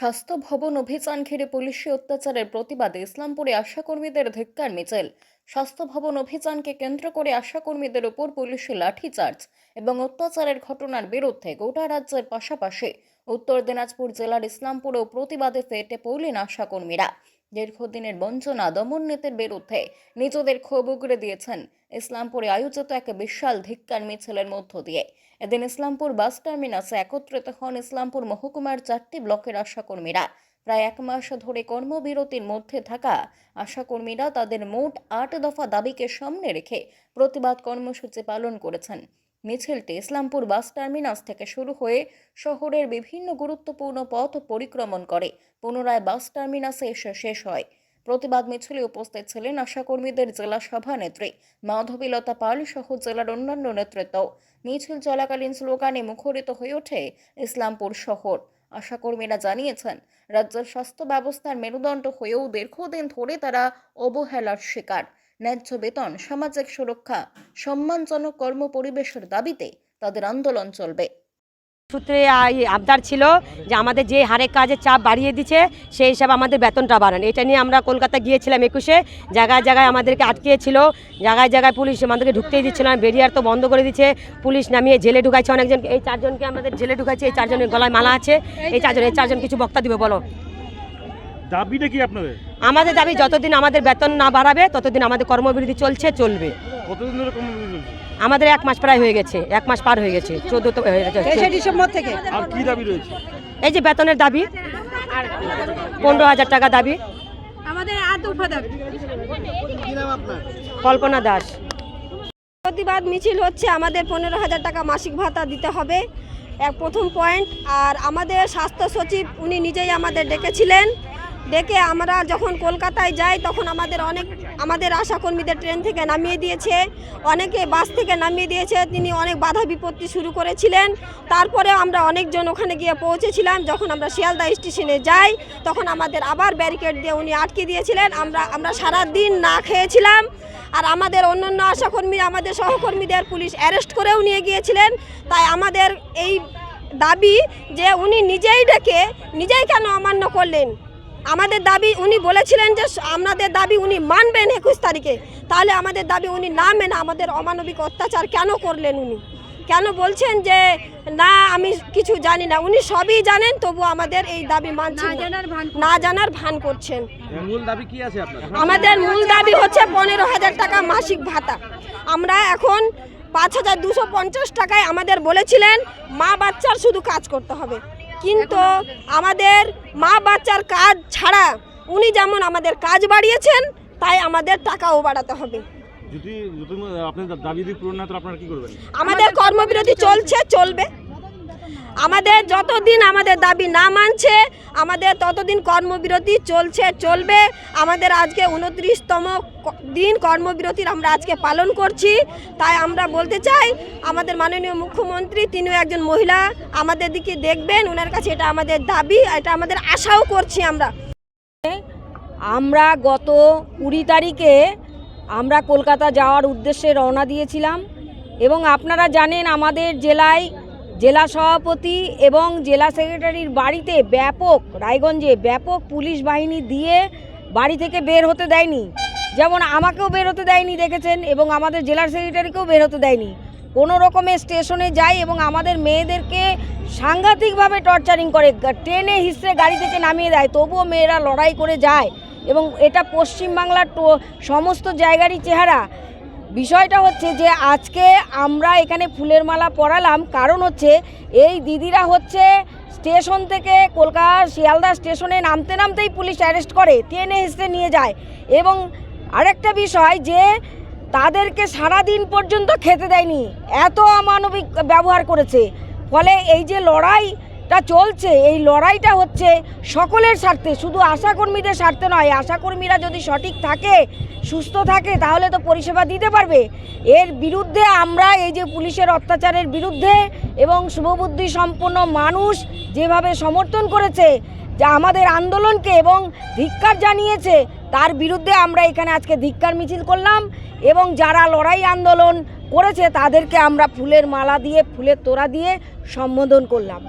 স্বাস্থ্য ভবন অভিযান ঘিরে পুলিশি অত্যাচারের প্রতিবাদে ইসলামপুরে আশাকর্মীদের ধিক্কার মিছিল। স্বাস্থ্য ভবন অভিযানকে কেন্দ্র করে আশাকর্মীদের উপর পুলিশি লাঠিচার্জ এবং অত্যাচারের ঘটনার বিরুদ্ধে গোটা রাজ্যের পাশাপাশি উত্তর দিনাজপুর জেলার ইসলামপুরেও প্রতিবাদে ফেটে পড়লেন আশাকর্মীরা। দীর্ঘদিনের বঞ্চনা, দমননীতির বিরুদ্ধে নিজেদের ক্ষোভ উগড়ে দিয়েছেন ইসলামপুরে আয়োজিত এক বিশাল ধিক্কার মিছিলের মধ্য দিয়ে। এদিন ইসলামপুর বাস টার্মিনাসে একত্রিত হন ইসলামপুর মহকুমার চারটি ব্লকের আশাকর্মীরা। প্রায় এক মাস ধরে কর্মবিরতির মধ্যে থাকা আশাকর্মীরা তাদের মোট আট দফা দাবিকে সামনে রেখে প্রতিবাদ কর্মসূচি পালন করেছেন। মিছিলটি ইসলামপুর বাস টার্মিনাস থেকে শুরু হয়ে শহরের বিভিন্ন গুরুত্বপূর্ণ পথ পরিক্রমণ করে। পুনরায় বাস টার্মিনাসে এসে শেষ হয়। প্রতিবাদ মিছিলে উপস্থিত ছিলেন আশাকর্মীদের জেলা সভানেত্রী মাধবীলতা পাল সহ জেলার অন্যান্য নেতৃত্ব। মিছিল চলাকালীন স্লোগানে মুখরিত হয়ে ওঠে ইসলামপুর শহর। আশাকর্মীরা জানিয়েছেন, রাজ্যের স্বাস্থ্য ব্যবস্থার মেরুদণ্ড হয়েও দীর্ঘদিন ধরে তারা অবহেলার শিকার। ন্যায্য বেতন, সামাজিক সুরক্ষা, সম্মানজনক কর্ম পরিবেশের দাবিতে তাদের আন্দোলন চলবে। সূত্রে আবদার ছিল যে আমাদের যে হারে কাজের চাপ বাড়িয়ে দিচ্ছে, সেই হিসাবে আমাদের বেতনটা বাড়ান। এটা নিয়ে আমরা কলকাতা গিয়েছিলাম একুশে, জায়গায় জায়গায় আমাদেরকে আটকিয়েছিল জায়গায় জায়গায় পুলিশ আমাদেরকে ঢুকতেই দিচ্ছিল না, বেরিয়ার তো বন্ধ করে দিচ্ছে, পুলিশ নামিয়ে জেলে ঢুকাইছে অনেকজন, এই চারজনকে আমাদের জেলে ঢুকাইছে, এই চারজনের গলায় মালা আছে, এই চারজন এই চারজন কিছু বক্তা দিবে, বলো। দাবিটা কি আপনাদের? আমাদের দাবি যতদিন আমাদের বেতন না বাড়াবে ততদিন আমাদের কর্মবিরতি চলছে চলবে। কতদিন ধরে কর্মবিরতি চলছে? আমাদের এক মাস প্রায় হয়ে গেছে এক মাস পার হয়ে গেছে চোদ্দ হয়ে ডিসেম্বর থেকে। আর কি দাবি রয়েছে? এই যে বেতনের দাবি পনেরো হাজার টাকা দাবি। আমাদের আর দফা দাবি। কল্পনা দাস। প্রতিবাদ মিছিল হচ্ছে আমাদের পনেরো হাজার টাকা মাসিক ভাতা দিতে হবে এক প্রথম পয়েন্ট। আর আমাদের স্বাস্থ্য সচিব উনি নিজেই আমাদের ডেকেছিলেন। ডেকে আমরা যখন কলকাতায় যাই, তখন আমাদের অনেক, আমাদের আশাকর্মীদের ট্রেন থেকে নামিয়ে দিয়েছে। অনেকে বাস থেকে নামিয়ে দিয়েছে। তিনি অনেক বাধা বিপত্তি শুরু করেছিলেন। তারপরে আমরা অনেকজন ওখানে গিয়ে পৌঁছেছিলাম। যখন আমরা শিয়ালদা স্টেশনে যাই, তখন আমাদের আবার ব্যারিকেড দিয়ে উনি আটকে দিয়েছিলেন। আমরা আমরা সারা দিন না খেয়েছিলাম। আর আমাদের অন্যান্য আশাকর্মী, আমাদের সহকর্মীদের পুলিশ অ্যারেস্ট করেও নিয়ে গিয়েছিলেন। তাই আমাদের এই দাবি যে উনি নিজেই ডেকে, নিজেই কেন অমান্য করলেন? আমাদের দাবি উনি বলেছিলেন যে আমাদের দাবি উনি মানবেন একুশ তারিখে। তাহলে আমাদের দাবি উনি না মেনে আমাদের অমানবিক অত্যাচার কেন করলেন উনি? কেন বলছেন যে না আমি কিছু জানি না। উনি সবই জানেন তবু আমাদের এই দাবি মানছেন না। জানার ভান করছেন। মূল দাবি কি আছে আমাদের মূল দাবি হচ্ছে পনেরো হাজার টাকা মাসিক ভাতা। আমরা এখন পাঁচ হাজার দুশো পঞ্চাশ টাকায় আমাদের বলেছিলেন মা বাচ্চার শুধু কাজ করতে হবে। কিন্তু আমাদের মা বাচ্চার কাজ ছাড়া উনি যেমন আমাদের কাজ বাড়িয়েছেন তাই আমাদের টাকাও বাড়াতে হবে। যদি যদি আপনার দাবি যদি পূরণ না আপনারা কি করবেন? আমাদের কর্মবিরতি চলছে। চলবে। আমাদের যতদিন আমাদের দাবি না মানছে, আমাদের ততদিন কর্মবিরতি চলছে, চলবে। আমাদের আজকে উনত্রিশতম দিন কর্মবিরতির আমরা আজকে পালন করছি। তাই আমরা বলতে চাই, আমাদের মাননীয় মুখ্যমন্ত্রী, তিনিও একজন মহিলা, আমাদের দিকে দেখবেন ওনার কাছে এটা আমাদের দাবি, এটা আমাদের আশাও করছি আমরা। আমরা গত কুড়ি তারিখে আমরা কলকাতা যাওয়ার উদ্দেশ্যে রওনা দিয়েছিলাম এবং আপনারা জানেন আমাদের জেলায় জেলা সভাপতি এবং জেলা সেক্রেটারির বাড়িতে ব্যাপক, রায়গঞ্জে ব্যাপক পুলিশ বাহিনী দিয়ে বাড়ি থেকে বের হতে দেয়নি। যেমন আমাকেও বের হতে দেয়নি দেখেছেন এবং আমাদের জেলার সেক্রেটারিকেও বের হতে দেয়নি। কোনো রকমের স্টেশনে যায় এবং আমাদের মেয়েদেরকে সাংঘাতিকভাবে টর্চারিং করে ট্রেনে হিসড়ে গাড়ি থেকে নামিয়ে দেয়। তবুও মেয়েরা লড়াই করে যায় এবং এটা পশ্চিমবাংলার সমস্ত জায়গারই চেহারা। বিষয়টা হচ্ছে যে আজকে আমরা এখানে ফুলের মালা পরালাম। কারণ হচ্ছে এই দিদিরা হচ্ছে স্টেশন থেকে কলকাতা শিয়ালদা স্টেশনে নামতে নামতেই পুলিশ অ্যারেস্ট করে ট্রেনে হিসড়ে নিয়ে যায়। এবং আরেকটা বিষয় যে তাদেরকে সারা দিন পর্যন্ত খেতে দেয়নি, এত অমানবিক ব্যবহার করেছে। ফলে এই যে লড়াইটা চলছে, এই লড়াইটা হচ্ছে সকলের স্বার্থে, শুধু আশাকর্মীদের স্বার্থে নয়, আশাকর্মীরা যদি সঠিক থাকে, সুস্থ থাকে, তাহলে তো পরিষেবা দিতে পারবে। এর বিরুদ্ধে আমরা এই যে পুলিশের অত্যাচারের বিরুদ্ধে এবং শুভবুদ্ধি সম্পন্ন মানুষ যেভাবে সমর্থন করেছে, যা আমাদের আন্দোলনকে এবং ধিক্কার জানিয়েছে, তার বিরুদ্ধে আমরা এখানে আজকে ধিক্কার মিছিল করলাম এবং যারা লড়াই আন্দোলন করেছে, তাদেরকে আমরা ফুলের মালা দিয়ে, ফুলের তোড়া দিয়ে সম্বোধন করলাম।